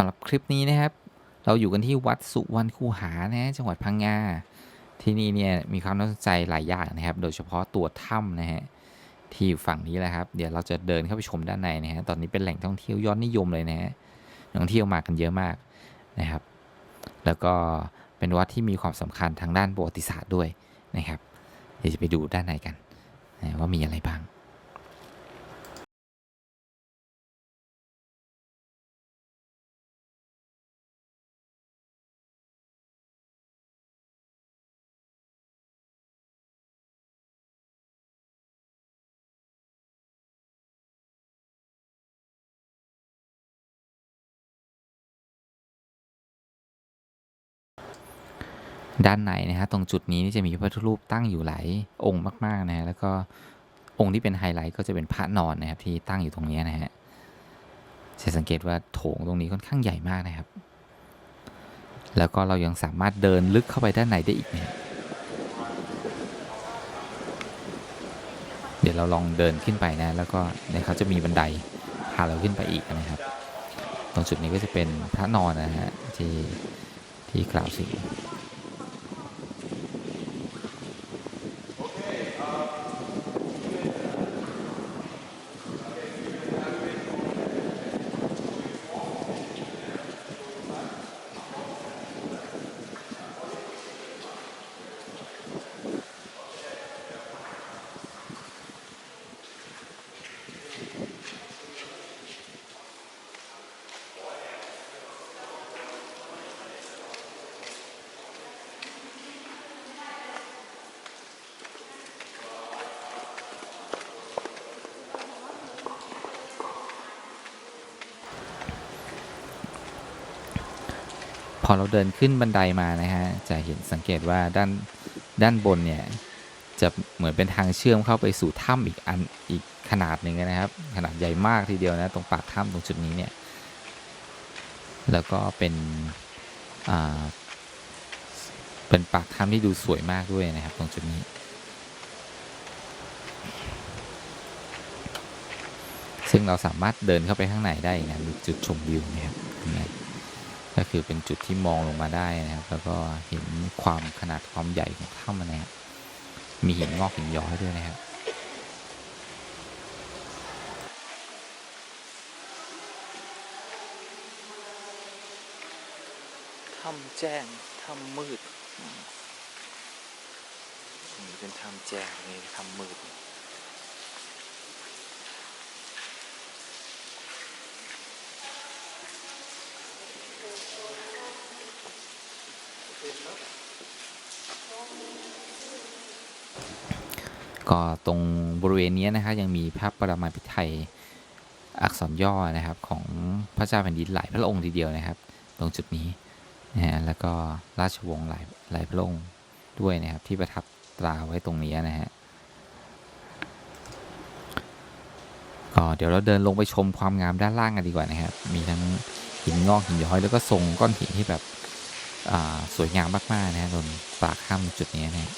สำหรับคลิปนี้นะครับ เราอยู่กันที่วัดสุวรรณคูหานะจังหวัดพังงาที่นี่เนี่ยมีความน่าสนใจหลายอย่างนะครับ โดยเฉพาะตัวถ้ำนะฮะที่อยู่ฝั่งนี้แหละครับ เดี๋ยวเราจะเดินเข้าไปชมด้านในนะฮะตอนนี้เป็นแหล่งท่องเที่ยวยอดนิยมเลยนะฮะนักท่องเที่ยวมากันเยอะมากนะครับ แล้วก็เป็นวัดที่มีความสำคัญทางด้านประวัติศาสตร์ด้วยนะครับ เดี๋ยวจะไปดูด้านในกันนะว่ามีอะไรบ้าง ด้านในนะฮะตรงจุดนี้นี่จะมีพระพุทธรูปตั้งอยู่หลายองค์มากๆนะฮะแล้วก็องค์ที่เป็นไฮไลท์ก็จะเป็นพระนอนนะครับที่ตั้งอยู่ตรงนี้นะฮะจะสังเกตว่าโถงตรงนี้ค่อนข้างใหญ่มากนะครับ แล้วก็เรายังสามารถเดินลึกเข้าไปด้านในได้อีกนะเดี๋ยวเราลองเดินขึ้นไปนะ แล้วก็เนี่ยเขาจะมีบันไดพาเราขึ้นไปอีกนะครับ ตรงจุดนี้ก็จะเป็นพระนอนนะฮะที่ที่กล่าวถึง อเราเดินขึ้นบันไดมานะฮะจะเห็นสังเกตว่าด้านด้านบนเนี่ยจะเหมือนเป็นทางเชื่อมเข้าไปสู่ถ้ำอีกอันอีกขนาดหนึ่งนะครับ ขนาดใหญ่มากทีเดียวนะตรงปากถ้ำตรงจุดนี้เนี่ยแล้วก็เป็นเป็นปากถ้ำที่ดูสวยมากด้วยนะครับ ตรงจุดนี้ ซึ่งเราสามารถเดินเข้าไปข้างในได้นะมีจุดชมวิวนะครับ ก็คือเป็นจุดที่มองลงมาได้นะครับ แล้วก็เห็นความขนาดความใหญ่ของถ้ำนะครับมีหินงอกหินย้อยด้วยนะครับถ้ำแจ้งถ้ำมืดนี้เป็นถ้ำแจ้งนี่ถ้ำมืด ก็ตรงบริเวณนี้นะครับยังมีพระประมาพิไทยอักษรย่อนะครับของพระเจ้าแผ่นดินหลายพระองค์ทีเดียวนะครับ ตรงจุดนี้นะฮะแล้วก็ราชวงศ์หลายหลายพระองค์ด้วยนะครับที่ประทับตราไว้ตรงนี้นะฮะก็เดี๋ยวเราเดินลงไปชมความงามด้านล่างกันดีกว่านะครับ มีทั้งหินงอกหินย้อยแล้วก็ทรงก้อนหินที่แบบสวยงามมากๆนะฮะบนปากถ้ำจุดนี้นะฮะ